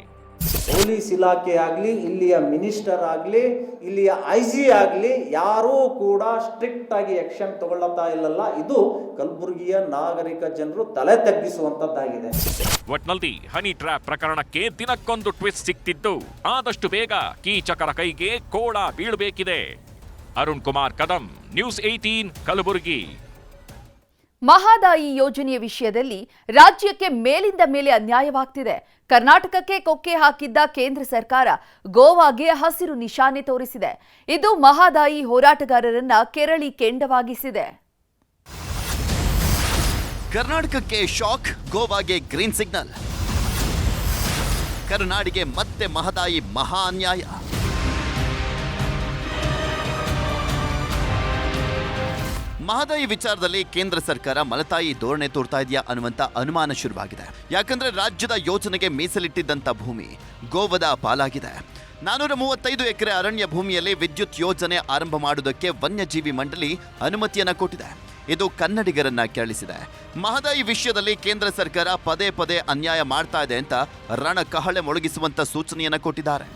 ಪೊಲೀಸ್ ಇಲಾಖೆ ಆಗಲಿ ಇಲ್ಲಿಯ ಮಿನಿಸ್ಟರ್ ಆಗಲಿ ಇಲ್ಲಿಯ ಐ ಜಿ ಆಗಲಿ ಯಾರೂ ಕೂಡ ಸ್ಟ್ರಿಕ್ಟ್ ಆಗಿ ಆಕ್ಷನ್ ತಗೊಳ್ಳತಾ ಇಲ್ಲಲ್ಲ. ಇದು ಕಲಬುರಗಿಯ ನಾಗರಿಕ ಜನರು ತಲೆ ತಗ್ಗಿಸುವಂತದ್ದಾಗಿದೆ. ಒಟ್ನಲ್ಲಿ ಹನಿ ಟ್ರ್ಯಾಪ್ ಪ್ರಕರಣಕ್ಕೆ ದಿನಕ್ಕೊಂದು ಟ್ವಿಸ್ಟ್ ಸಿಕ್ತಿದ್ದು. ಆದಷ್ಟು ಬೇಗ ಕೀಚಕರ ಕೈಗೆ ಕೋಳ ಬೀಳಬೇಕಿದೆ. Arun Kumar Kadam news eighteen Kalaburagi. Mahadayi ಯೋಜನೆಯ ವಿಷಯದಲ್ಲಿ ರಾಜ್ಯಕ್ಕೆ ಮೇಲಿಂದ ಮೇಲೆ ಅನ್ಯಾಯವಾಗ್ತಿದೆ. ಕರ್ನಾಟಕಕ್ಕೆ ಕೊಕ್ಕೆ ಹಾಕಿದ್ದ ಕೇಂದ್ರ ಸರ್ಕಾರ ಗೋವಾಗೆ ಹಸಿರು ನಿಶಾನೆ ತೋರಿಸಿದೆ. ಇದು ಮಹಾದಾಯಿ ಹೋರಾಟಗಾರರನ್ನ ಕೆರಳಿ ಕೆಂಡವಾಗಿಸಿದೆ. ಕರ್ನಾಟಕಕ್ಕೆ ಶಾಕ್, ಗೋವಾಗೆ ಗ್ರೀನ್ ಸಿಗ್ನಲ್. ಕರುನಾಡಿಗೆ ಮತ್ತೆ ಮಹದಾಯಿ ಮಹಾ ಅನ್ಯಾಯ. ಮಹದಾಯಿ ವಿಚಾರದಲ್ಲಿ ಕೇಂದ್ರ ಸರ್ಕಾರ ಮಲತಾಯಿ ಧೋರಣೆ ತೋರ್ತಾ ಇದೆಯಾ ಅನ್ನುವಂತ ಅನುಮಾನ ಶುರುವಾಗಿದೆ. ಯಾಕಂದ್ರೆ ರಾಜ್ಯದ ಯೋಜನೆಗೆ ಮೀಸಲಿಟ್ಟಿದ್ದಂತ ಭೂಮಿ ಗೋವದ ಪಾಲಾಗಿದೆ. ನಾನೂರ ಮೂವತ್ತೈದು ಎಕರೆ ಅರಣ್ಯ ಭೂಮಿಯಲ್ಲಿ ವಿದ್ಯುತ್ ಯೋಜನೆ ಆರಂಭ ಮಾಡುವುದಕ್ಕೆ ವನ್ಯಜೀವಿ ಮಂಡಳಿ ಅನುಮತಿಯನ್ನು ಕೊಟ್ಟಿದೆ. ಇದು ಕನ್ನಡಿಗರನ್ನ ಕೆರಳಿಸಿದೆ. ಮಹದಾಯಿ ವಿಷಯದಲ್ಲಿ ಕೇಂದ್ರ ಸರ್ಕಾರ ಪದೇ ಪದೇ ಅನ್ಯಾಯ ಮಾಡ್ತಾ ಇದೆ ಅಂತ ರಣಕಹಳೆ ಮೊಳಗಿಸುವಂತ ಸೂಚನೆಯನ್ನು ಕೊಟ್ಟಿದ್ದಾರೆ.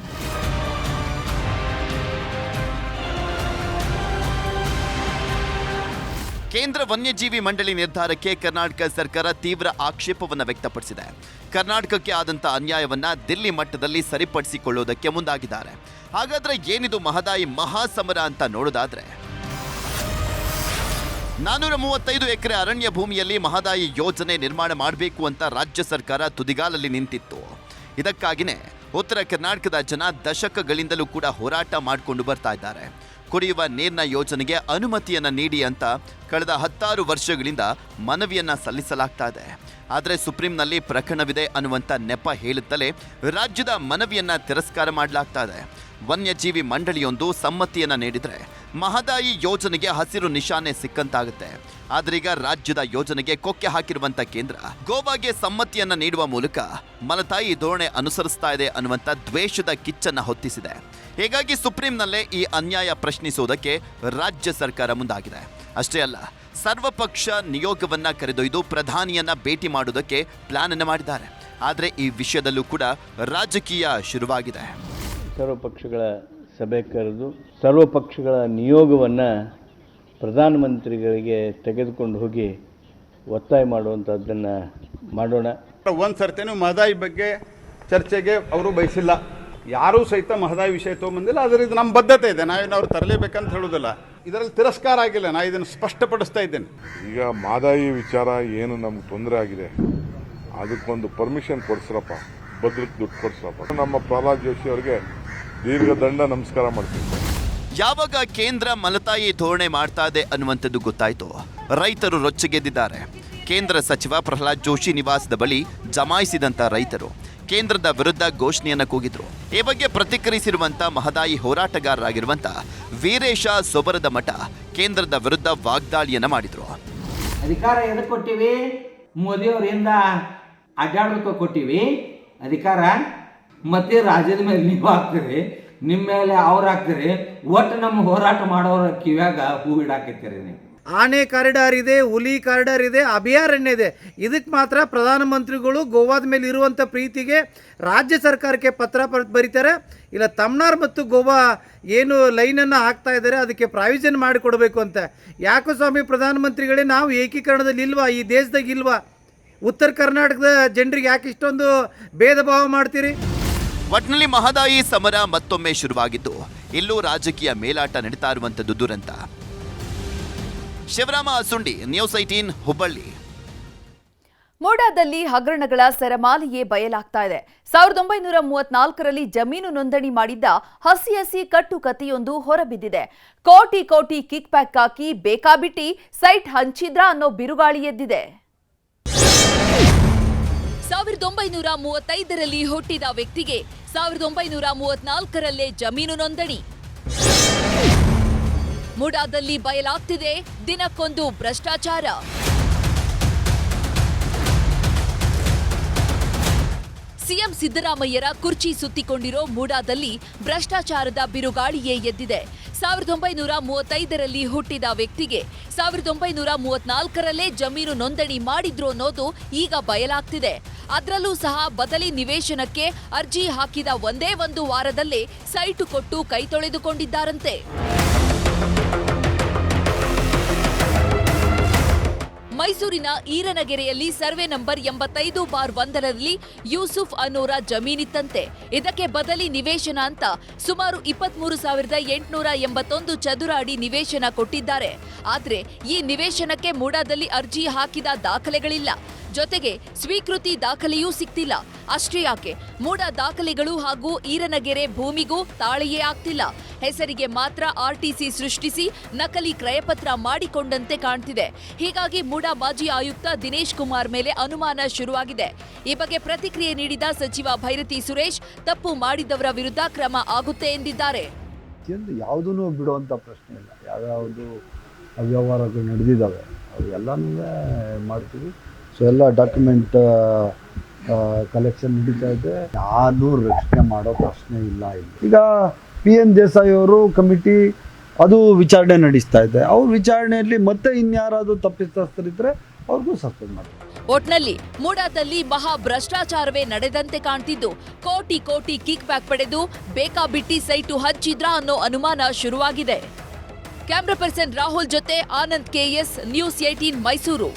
ಕೇಂದ್ರ ವನ್ಯಜೀವಿ ಮಂಡಳಿ ನಿರ್ಧಾರಕ್ಕೆ ಕರ್ನಾಟಕ ಸರ್ಕಾರ ತೀವ್ರ ಆಕ್ಷೇಪವನ್ನು ವ್ಯಕ್ತಪಡಿಸಿದೆ. ಕರ್ನಾಟಕಕ್ಕೆ ಆದಂಥ ಅನ್ಯಾಯವನ್ನ ದಿಲ್ಲಿ ಮಟ್ಟದಲ್ಲಿ ಸರಿಪಡಿಸಿಕೊಳ್ಳುವುದಕ್ಕೆ ಮುಂದಾಗಿದ್ದಾರೆ. ಹಾಗಾದರೆ ಏನಿದು ಮಹದಾಯಿ ಮಹಾಸಮರ ಅಂತ ನೋಡೋದಾದ್ರೆ? ನಾನೂರ ಮೂವತ್ತೈದು ಎಕರೆ ಅರಣ್ಯ ಭೂಮಿಯಲ್ಲಿ ಮಹದಾಯಿ ಯೋಜನೆ ನಿರ್ಮಾಣ ಮಾಡಬೇಕು ಅಂತ ರಾಜ್ಯ ಸರ್ಕಾರ ತುದಿಗಾಲಲ್ಲಿ ನಿಂತಿತ್ತು. ಇದಕ್ಕಾಗಿನೇ ಉತ್ತರ ಕರ್ನಾಟಕದ ಜನ ದಶಕಗಳಿಂದಲೂ ಕೂಡ ಹೋರಾಟ ಮಾಡಿಕೊಂಡು ಬರ್ತಾ ಇದ್ದಾರೆ. ಕುಡಿಯುವ ನೀರಿನ ಯೋಜನೆಗೆ ಅನುಮತಿಯನ್ನು ನೀಡಿ ಅಂತ ಕಳೆದ ಹತ್ತಾರು ವರ್ಷಗಳಿಂದ ಮನವಿಯನ್ನು ಸಲ್ಲಿಸಲಾಗ್ತಾ ಇದೆ. ಆದರೆ ಸುಪ್ರೀಂನಲ್ಲಿ ಪ್ರಕರಣವಿದೆ ಅನ್ನುವಂಥ ನೆಪ ಹೇಳುತ್ತಲೇ ರಾಜ್ಯದ ಮನವಿಯನ್ನು ತಿರಸ್ಕಾರ ಮಾಡಲಾಗ್ತಾ ಇದೆ. ವನ್ಯಜೀವಿ ಮಂಡಳಿಯೊಂದು ಸಮ್ಮತಿಯನ್ನು ನೀಡಿದ್ರೆ ಮಹದಾಯಿ ಯೋಜನೆಗೆ ಹಸಿರು ನಿಶಾನೆ ಸಿಕ್ಕಂತಾಗುತ್ತೆ. ಆದ್ರೀಗ ರಾಜ್ಯದ ಯೋಜನೆಗೆ ಕೊಕ್ಕೆ ಹಾಕಿರುವಂತ ಕೇಂದ್ರ ಗೋವಾಗೆ ಸಮ್ಮತಿಯನ್ನ ನೀಡುವ ಮೂಲಕ ಮಲತಾಯಿ ಧೋರಣೆ ಅನುಸರಿಸ್ತಾ ಇದೆ ಅನ್ನುವಂಥ ದ್ವೇಷದ ಕಿಚ್ಚನ್ನ ಹೊತ್ತಿಸಿದೆ. ಹೀಗಾಗಿ ಸುಪ್ರೀಂನಲ್ಲೇ ಈ ಅನ್ಯಾಯ ಪ್ರಶ್ನಿಸುವುದಕ್ಕೆ ರಾಜ್ಯ ಸರ್ಕಾರ ಮುಂದಾಗಿದೆ. ಅಷ್ಟೇ ಅಲ್ಲ, ಸರ್ವಪಕ್ಷ ನಿಯೋಗವನ್ನ ಕರೆದೊಯ್ದು ಪ್ರಧಾನಿಯನ್ನ ಭೇಟಿ ಮಾಡುವುದಕ್ಕೆ ಪ್ಲಾನ್ ಅನ್ನು ಮಾಡಿದ್ದಾರೆ. ಆದರೆ ಈ ವಿಷಯದಲ್ಲೂ ಕೂಡ ರಾಜಕೀಯ ಶುರುವಾಗಿದೆ. ಸರ್ವ ಪಕ್ಷಗಳ ಸಭೆ ಕರೆದು ಸರ್ವ ಪಕ್ಷಗಳ ನಿಯೋಗವನ್ನು ಪ್ರಧಾನಮಂತ್ರಿಗಳಿಗೆ ತೆಗೆದುಕೊಂಡು ಹೋಗಿ ಒತ್ತಾಯ ಮಾಡುವಂಥದ್ದನ್ನು ಮಾಡೋಣ. ಒಂದು ಸರ್ತಿನೂ ಮಹದಾಯಿ ಬಗ್ಗೆ ಚರ್ಚೆಗೆ ಅವರು ಬಯಸಿಲ್ಲ. ಯಾರೂ ಸಹಿತ ಮಹದಾಯಿ ವಿಷಯ ತೊಗೊಂಬಂದಿಲ್ಲ. ಆದರೆ ಇದು ನಮ್ಮ ಬದ್ಧತೆ ಇದೆ. ನಾವೇನು ಅವ್ರು ತರಲೇಬೇಕಂತ ಹೇಳೋದಿಲ್ಲ. ಇದರಲ್ಲಿ ತಿರಸ್ಕಾರ ಆಗಿಲ್ಲ. ನಾ ಇದನ್ನು ಸ್ಪಷ್ಟಪಡಿಸ್ತಾ ಇದ್ದೇನೆ. ಈಗ ಮಾದಾಯಿ ವಿಚಾರ ಏನು ನಮ್ಗೆ ತೊಂದರೆ ಆಗಿದೆ? ಅದಕ್ಕೊಂದು ಪರ್ಮಿಷನ್ ಕೊಡ್ಸ್ರಪ್ಪ. ಭದ್ರತೆ ದುಡ್ಡು ಕೊಡ್ಸ್ರಪ್ಪ. ನಮ್ಮ ಪ್ರಹ್ಲಾದ್ ಜೋಶಿ ಅವರಿಗೆ ದೀರ್ಘದಂಡ ನಮಸ್ಕಾರ ಮಾಡ್ತೀನಿ ಯಾವಾಗ ಕೇಂದ್ರ ಮಲತಾಯಿ ಧೋರಣೆ ಮಾಡ್ತಾ ಇದೆ ಅನ್ನುವಂಥದ್ದು ಗೊತ್ತಾಯ್ತು? ರೈತರು ರೊಚ್ಚಿಗೆದ್ದಿದ್ದಾರೆ. ಕೇಂದ್ರ ಸಚಿವ ಪ್ರಹ್ಲಾದ್ ಜೋಶಿ ನಿವಾಸದ ಬಳಿ ಜಮಾಯಿಸಿದಂತ ರೈತರು ಕೇಂದ್ರದ ವಿರುದ್ಧ ಘೋಷಣೆಯನ್ನ ಕೂಗಿದ್ರು. ಈ ಬಗ್ಗೆ ಪ್ರತಿಕ್ರಿಯಿಸಿರುವಂತ ಮಹದಾಯಿ ಹೋರಾಟಗಾರರಾಗಿರುವಂತ ವೀರೇಶ ಸೊಬರದ ಮಠ ಕೇಂದ್ರದ ವಿರುದ್ಧ ವಾಗ್ದಾಳಿಯನ್ನ ಮಾಡಿದ್ರು. ಅಧಿಕಾರ ಎದಕ್ಕೆ ಕೊಟ್ಟಿವಿ? ಮೋದಿಯವರಿಂದ ಅಡ್ಡಾಡ್ಬೇಕು ಕೊಟ್ಟಿವಿ. ಅಧಿಕಾರ ಮತ್ತೆ ರಾಜ್ಯದ ಮೇಲೆ ನೀವು ಹಾಕ್ತೀರಿ ನಿಮ್ಮ ಮೇಲೆ ಅವ್ರು ಹಾಕ್ತೀರಿ, ಒಟ್ಟು ನಮ್ಮ ಹೋರಾಟ ಮಾಡೋರ ಕಿವ್ಯಾಗ ಹೂ ಆನೆ ಕಾರಿಡಾರ್ ಇದೆ, ಹುಲಿ ಕಾರಿಡಾರ್ ಇದೆ, ಅಭಯಾರಣ್ಯ ಇದೆ. ಇದಕ್ಕೆ ಮಾತ್ರ ಪ್ರಧಾನಮಂತ್ರಿಗಳು ಗೋವಾದ ಮೇಲೆ ಇರುವಂಥ ಪ್ರೀತಿಗೆ ರಾಜ್ಯ ಸರ್ಕಾರಕ್ಕೆ ಪತ್ರ ಬರ್- ಬರೀತಾರೆ. ಇಲ್ಲ, ತಮ್ನಾರ್ ಮತ್ತು ಗೋವಾ ಏನು ಲೈನನ್ನು ಹಾಕ್ತಾ ಇದ್ದಾರೆ, ಅದಕ್ಕೆ ಪ್ರಾವಿಷನ್ ಮಾಡಿಕೊಡ್ಬೇಕು ಅಂತ. ಯಾಕೋ ಸ್ವಾಮಿ, ಪ್ರಧಾನಮಂತ್ರಿಗಳೇ ನಾವು ಏಕೀಕರಣದಲ್ಲಿ ಇಲ್ವಾ? ಈ ದೇಶದಾಗ ಇಲ್ವಾ? ಉತ್ತರ ಕರ್ನಾಟಕದ ಜನರಿಗೆ ಯಾಕೆ ಇಷ್ಟೊಂದು ಭೇದ ಭಾವ ಮಾಡ್ತೀರಿ? ಒಟ್ನಲ್ಲಿ ಮಹದಾಯಿ ಸಮರ ಮತ್ತೊಮ್ಮೆ ಶುರುವಾಗಿದ್ದು, ಇಲ್ಲೂ ರಾಜಕೀಯ ಮೇಲಾಟ ನಡೀತಾ ಇರುವಂಥದ್ದು ದುರಂತ. Shivarama Asundi, news eighteen, Hubballi. ಮೋಡಾದಲ್ಲಿ ಹಗರಣಗಳ ಸರಮಾಲೆಯೇ ಬಯಲಾಗ್ತಾ ಇದೆ. ಸಾವಿರದ ಒಂಬೈನೂರ ಮೂವತ್ನಾಲ್ಕರಲ್ಲಿ ಜಮೀನು ನೋಂದಣಿ ಮಾಡಿದ್ದ ಹಸಿ ಹಸಿ ಕಟ್ಟು ಕಥೆಯೊಂದು ಹೊರಬಿದ್ದಿದೆ. ಕೋಟಿ ಕೋಟಿ ಕಿಕ್ ಪ್ಯಾಕ್ ಹಾಕಿ ಬೇಕಾಬಿಟ್ಟಿ, ಸೈಟ್ ಹಂಚಿದ್ರ ಅನ್ನೋ ಬಿರುಗಾಳಿ ಎದ್ದಿದೆ. ಸಾವಿರದ ಒಂಬೈನೂರ ಮೂವತ್ತೈದರಲ್ಲಿ ಹುಟ್ಟಿದ ವ್ಯಕ್ತಿಗೆ ಸಾವಿರದ ಒಂಬೈನೂರ ಮೂವತ್ನಾಲ್ಕರಲ್ಲೇ ಜಮೀನು ನೋಂದಣಿ. ಮುಡಾದಲ್ಲಿ ಬಯಲಾಗ್ತಿದೆ ದಿನಕ್ಕೊಂದು ಭ್ರಷ್ಟಾಚಾರ. ಸಿಎಂ ಸಿದ್ದರಾಮಯ್ಯರ ಕುರ್ಚಿ ಸುತ್ತಿಕೊಂಡಿರೋ ಮೂಡಾದಲ್ಲಿ ಭ್ರಷ್ಟಾಚಾರದ ಬಿರುಗಾಳಿಯೇ ಎದ್ದಿದೆ. ಸಾವಿರದ ಒಂಬೈನೂರ ಮೂವತ್ತೈದರಲ್ಲಿ ಹುಟ್ಟಿದ ವ್ಯಕ್ತಿಗೆ ಸಾವಿರದ ಒಂಬೈನೂರ ಮೂವತ್ನಾಲ್ಕರಲ್ಲೇ ಜಮೀನು ನೋಂದಣಿ ಮಾಡಿದ್ರು ಅನ್ನೋದು ಈಗ ಬಯಲಾಗ್ತಿದೆ. ಅದರಲ್ಲೂ ಸಹ ಬದಲಿ ನಿವೇಶನಕ್ಕೆ ಅರ್ಜಿ ಹಾಕಿದ ಒಂದೇ ಒಂದು ವಾರದಲ್ಲೇ ಸೈಟು ಕೊಟ್ಟು ಕೈ ಮೈಸೂರಿನ ಈರನಗೆರೆಯಲ್ಲಿ ಸರ್ವೆ ನಂಬರ್ ಎಂಬತ್ತೈದು ಬಾರ್ ಒಂದರಲ್ಲಿ ಯೂಸುಫ್ ಅನ್ನೋರ ಜಮೀನಿತ್ತಂತೆ ಇದಕ್ಕೆ ಬದಲಿ ನಿವೇಶನ ಅಂತ ಸುಮಾರು ಇಪ್ಪತ್ಮೂರು ಸಾವಿರದ ಎಂಟುನೂರ ಎಂಬತ್ತೊಂದು ಚದುರ ಅಡಿ ನಿವೇಶನ ಕೊಟ್ಟಿದ್ದಾರೆ. ಆದರೆ ಈ ನಿವೇಶನಕ್ಕೆ ಮೂಡಾದಲ್ಲಿ ಅರ್ಜಿ ಹಾಕಿದ ದಾಖಲೆಗಳಿಲ್ಲ. ಜೊತೆಗೆ ಸ್ವೀಕೃತಿ ದಾಖಲೆಯೂ ಸಿಕ್ತಿಲ್ಲ. ಅಷ್ಟೇ ಯಾಕೆ? ಮೂಡ ದಾಖಲೆಗಳು ಹಾಗೂ ಈರನಗೆರೆ ಭೂಮಿಗೂ ತಾಳೆಯೇ ಆಗ್ತಿಲ್ಲ. ಹೆಸರಿಗೆ ಮಾತ್ರ ಆರ್ಟಿಸಿ ಸೃಷ್ಟಿಸಿ ನಕಲಿ ಕ್ರಯಪತ್ರ ಮಾಡಿಕೊಂಡಂತೆ ಕಾಣ್ತಿದೆ. ಹೀಗಾಗಿ ಮೂಡ ಮಾಜಿ ಆಯುಕ್ತ ದಿನೇಶ್ ಕುಮಾರ್ ಮೇಲೆ ಅನುಮಾನ ಶುರುವಾಗಿದೆ. ಈ ಬಗ್ಗೆ ಪ್ರತಿಕ್ರಿಯೆ ನೀಡಿದ ಸಚಿವ ಭೈರತಿ ಸುರೇಶ್, ತಪ್ಪು ಮಾಡಿದವರ ವಿರುದ್ಧ ಕ್ರಮ ಆಗುತ್ತೆ ಎಂದಿದ್ದಾರೆ. ಪ್ರತಿಯೊಂದು ಯಾವುದೂ ಬಿಡುವಂಥ ಪ್ರಶ್ನೆ ಇಲ್ಲ. ಯಾವ್ಯಾವುದು ಅವ್ಯವಹಾರಗಳು ನಡೆದಿದ್ದಾವೆ ಅವು ಮಾಡ್ತೀವಿ. ಸೊ ಎಲ್ಲ ಡಾಕ್ಯುಮೆಂಟ್ ಕಲೆಕ್ಷನ್ ನಡೀತಾ ಇದೆ. ಯಾರೂ ರಕ್ಷಣೆ ಮಾಡೋ ಪ್ರಶ್ನೆ ಇಲ್ಲ ಇಲ್ಲಿ. ಈಗ ಪಿ ಎನ್ ದೇಸಾಯಿ ಅವರು ಕಮಿಟಿ ಅದು ವಿಚಾರಣೆ ನಡೆಸ್ತಾ ಇದೆ. ಅವ್ರ ವಿಚಾರಣೆಯಲ್ಲಿ ಮತ್ತೆ ಇನ್ಯಾರಾದರೂ ತಪ್ಪಿತಸ್ಥರಿದ್ದರೆ ಅವ್ರಿಗೂ ಸಸ್ಪೆಂಡ್ ಮಾಡ್ತಾರೆ. ಒಟ್ನಲ್ಲಿ ಮೂಡಾದಲ್ಲಿ ಮಹಾ ಭ್ರಷ್ಟಾಚಾರವೇ ನಡೆದಂತೆ ಕಾಣ್ತಿದ್ದು. ಕೋಟಿ ಕೋಟಿ ಕಿಕ್ ಬ್ಯಾಕ್ ಪಡೆದು ಬೇಕಾಬಿಟ್ಟಿ ಸೈಟು ಹಚ್ಚಿದ್ರಾ ಅನ್ನೋ ಅನುಮಾನ ಶುರುವಾಗಿದೆ. ಕ್ಯಾಮ್ರಾ ಪರ್ಸನ್ ರಾಹುಲ್ ಜೊತೆ Anand K S news eighteen Mysuru.